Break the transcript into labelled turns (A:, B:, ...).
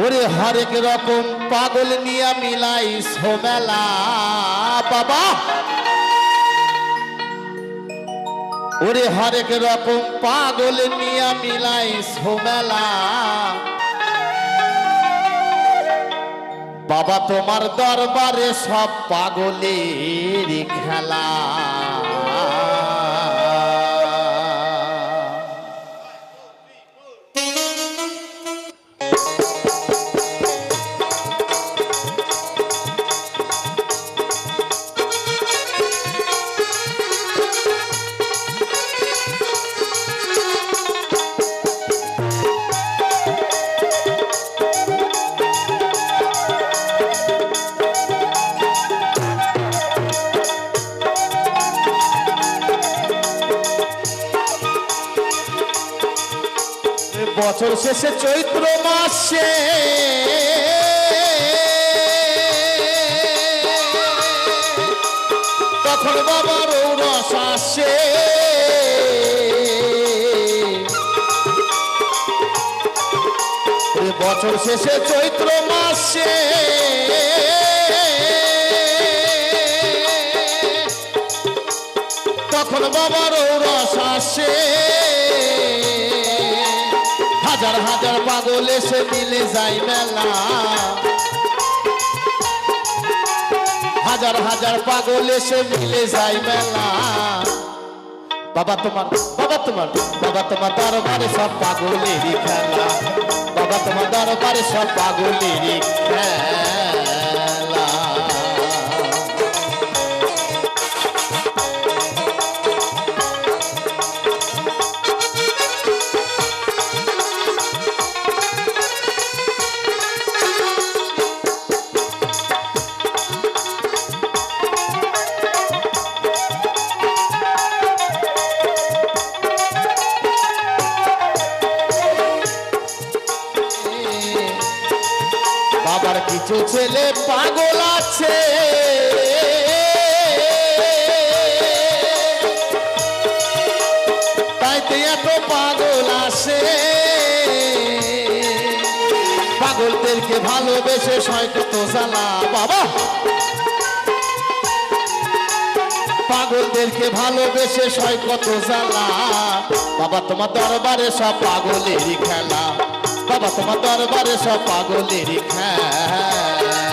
A: ওরে হরেক রকম পাগল নিয়া মিলাই সোমেলা, বাবা। ওরে হরেক রকম পাগল নিয়া মিলাই সোমেলা। বাবা, তোমার দরবারে সব পাগলের খেলা। বছর শেষে চৈত্র মাসে। তখন বাবার রস আসে। বছর শেষে চৈত্র মাসে। তখন বাবার রস আসে। হাজার হাজার পাগল এসে মিলে যায় মেলা। হাজার হাজার পাগল এসে মিলে যায় মেলা। বাবা তোমার বাবা তোমার বাবা তোমার দরবারে সব পাগলেরই খেলা। বাবা তোমার দরবারে সব পাগলেরই খেলা। বাবার কিছু ছেলে পাগল আছে। তাইতে এত পাগল আসে। পাগলদেরকে ভালোবেসে সয় কত জ্বালা। বাবা! পাগলদেরকে ভালোবেসে সয় কত জ্বালা। বাবা, তোমার দরবারে সব পাগলেরই খেলা। তোমার দরবারে সব পাগলের খেলা।